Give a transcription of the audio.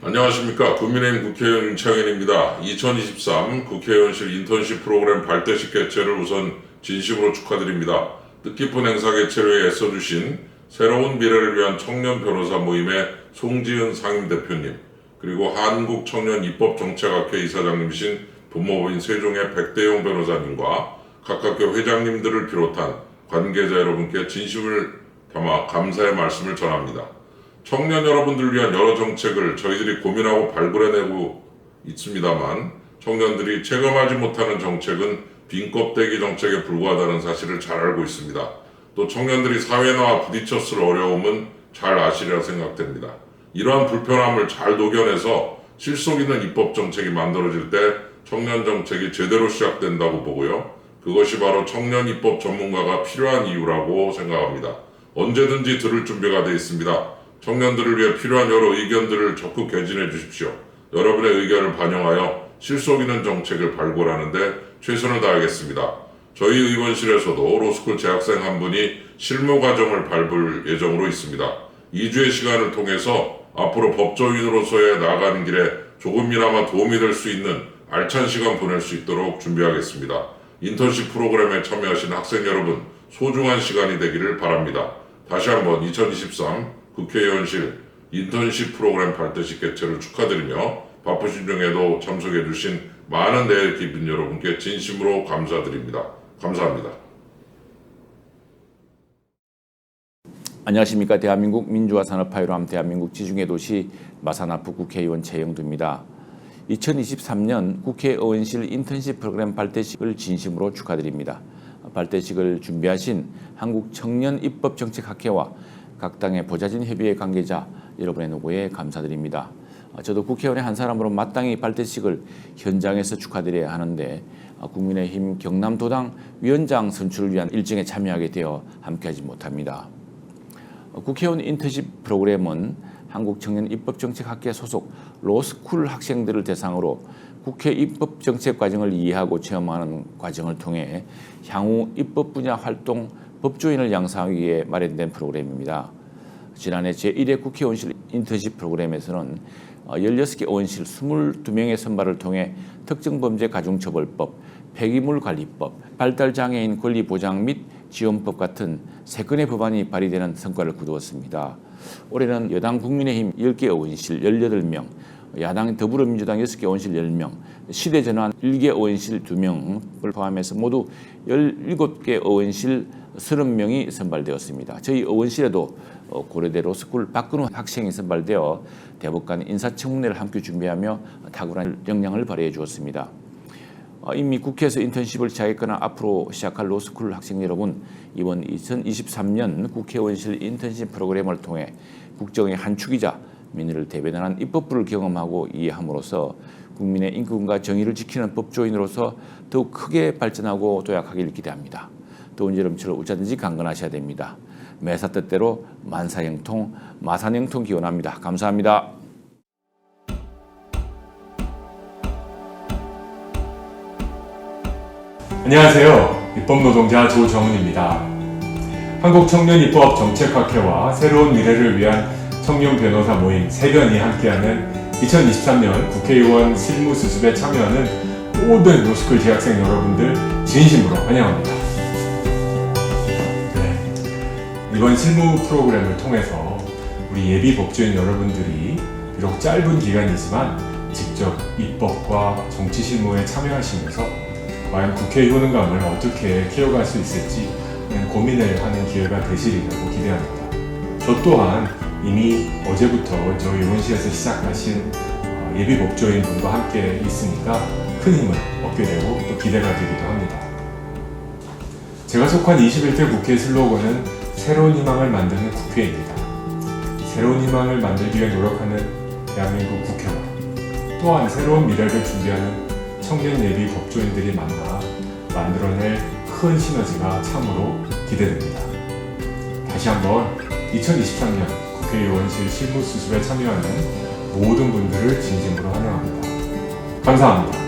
안녕하십니까. 국민의힘 국회의원 윤창현입니다. 2023 국회의원실 인턴십 프로그램 발대식 개최를 우선 진심으로 축하드립니다. 뜻깊은 행사 개최를 애써주신 새로운 미래를 위한 청년 변호사 모임의 송지은 상임대표님, 그리고 한국청년입법정책학회 이사장님이신 법무법인 세종의 백대용 변호사님과 각각교 회장님들을 비롯한 관계자 여러분께 진심을 담아 감사의 말씀을 전합니다. 청년 여러분들을 위한 여러 정책을 저희들이 고민하고 발굴해내고 있습니다만 청년들이 체감하지 못하는 정책은 빈 껍데기 정책에 불과하다는 사실을 잘 알고 있습니다. 또 청년들이 사회 나와 부딪혔을 어려움은 잘 아시리라 생각됩니다. 이러한 불편함을 잘 녹여내서 실속 있는 입법 정책이 만들어질 때 청년 정책이 제대로 시작된다고 보고요. 그것이 바로 청년 입법 전문가가 필요한 이유라고 생각합니다. 언제든지 들을 준비가 되어 있습니다. 청년들을 위해 필요한 여러 의견들을 적극 개진해 주십시오. 여러분의 의견을 반영하여 실속 있는 정책을 발굴하는데 최선을 다하겠습니다. 저희 의원실에서도 로스쿨 재학생 한 분이 실무 과정을 밟을 예정으로 있습니다. 2주의 시간을 통해서 앞으로 법조인으로서의 나아가는 길에 조금이나마 도움이 될 수 있는 알찬 시간 보낼 수 있도록 준비하겠습니다. 인턴십 프로그램에 참여하신 학생 여러분, 소중한 시간이 되기를 바랍니다. 다시 한번 2023 국회의원실 인턴십 프로그램 발대식 개최를 축하드리며 바쁘신 중에도 참석해 주신 많은 내일 기빈 여러분께 진심으로 감사드립니다. 감사합니다. 안녕하십니까 대한민국 민주화 산업파이로함 대한민국 지중해 도시 마산아프 국회의원 최영두입니다. 2023년 국회의원실 인턴십 프로그램 발대식을 진심으로 축하드립니다. 발대식을 준비하신 한국청년입법정책학회와 각 당의 보좌진 협의회 관계자 여러분의 노고에 감사드립니다. 저도 국회의원의 한 사람으로 마땅히 발대식을 현장에서 축하드려야 하는데 국민의힘 경남도당 위원장 선출을 위한 일정에 참여하게 되어 함께하지 못합니다. 국회의원 인턴십 프로그램은 한국청년입법정책학회 소속 로스쿨 학생들을 대상으로 국회 입법정책 과정을 이해하고 체험하는 과정을 통해 향후 입법 분야 활동 법조인을 양성하기 위해 마련된 프로그램입니다. 지난해 제1회 국회의원실 인턴십 프로그램에서는 16개 의원실 22명의 선발을 통해 특정범죄 가중처벌법, 폐기물관리법, 발달장애인 권리보장 및 지원법 같은 세 건의 법안이 발의되는 성과를 거두었습니다. 올해는 여당 국민의힘 10개 의원실 18명, 야당 더불어민주당 6개 의원실 10명, 시대전환 1개 의원실 2명을 포함해서 모두 17개 의원실 30명이 선발되었습니다. 저희 의원실에도 고려대 로 스쿨 박근호 학생이 선발되어 대법관 인사청문회를 함께 준비하며 탁월한 역량을 발휘해 주었습니다. 어, 이미 국회에서 인턴십을 시작했거나 앞으로 시작할 로스쿨 학생 여러분 이번 2023년 국회의원실 인턴십 프로그램을 통해 국정의 한 축이자 민의를 대변하는 입법부를 경험하고 이해함으로써 국민의 인권과 정의를 지키는 법조인으로서 더욱 크게 발전하고 도약하기를 기대합니다. 더운 여름철 어쩌든지 강건하셔야 됩니다. 매사 뜻대로 만사형통, 마산형통 기원합니다. 감사합니다. 안녕하세요. 입법 노동자 조정은입니다. 한국청년입법정책학회와 새로운 미래를 위한 청년 변호사 모임 세변이 함께하는 2023년 국회의원 실무수습에 참여하는 모든 로스쿨 재학생 여러분들 진심으로 환영합니다. 네, 이번 실무 프로그램을 통해서 우리 예비 법조인 여러분들이 비록 짧은 기간이지만 직접 입법과 정치 실무에 참여하시면서 과연 국회 효능감을 어떻게 키워갈 수 있을지 고민을 하는 기회가 되시리라고 기대합니다. 저 또한 이미 어제부터 저희 의원실에서 시작하신 어, 예비 법조인 분과 함께 있으니까 큰 힘을 얻게 되고 또 기대가 되기도 합니다. 제가 속한 21대 국회 슬로건은 새로운 희망을 만드는 국회입니다. 새로운 희망을 만들기 위해 노력하는 대한민국 국회와 또한 새로운 미래를 준비하는 청년 예비 법조인들이 만나 만들어낼 큰 시너지가 참으로 기대됩니다. 다시 한번 2023년 국회의원실 실무수습에 참여하는 모든 분들을 진심으로 환영합니다. 감사합니다.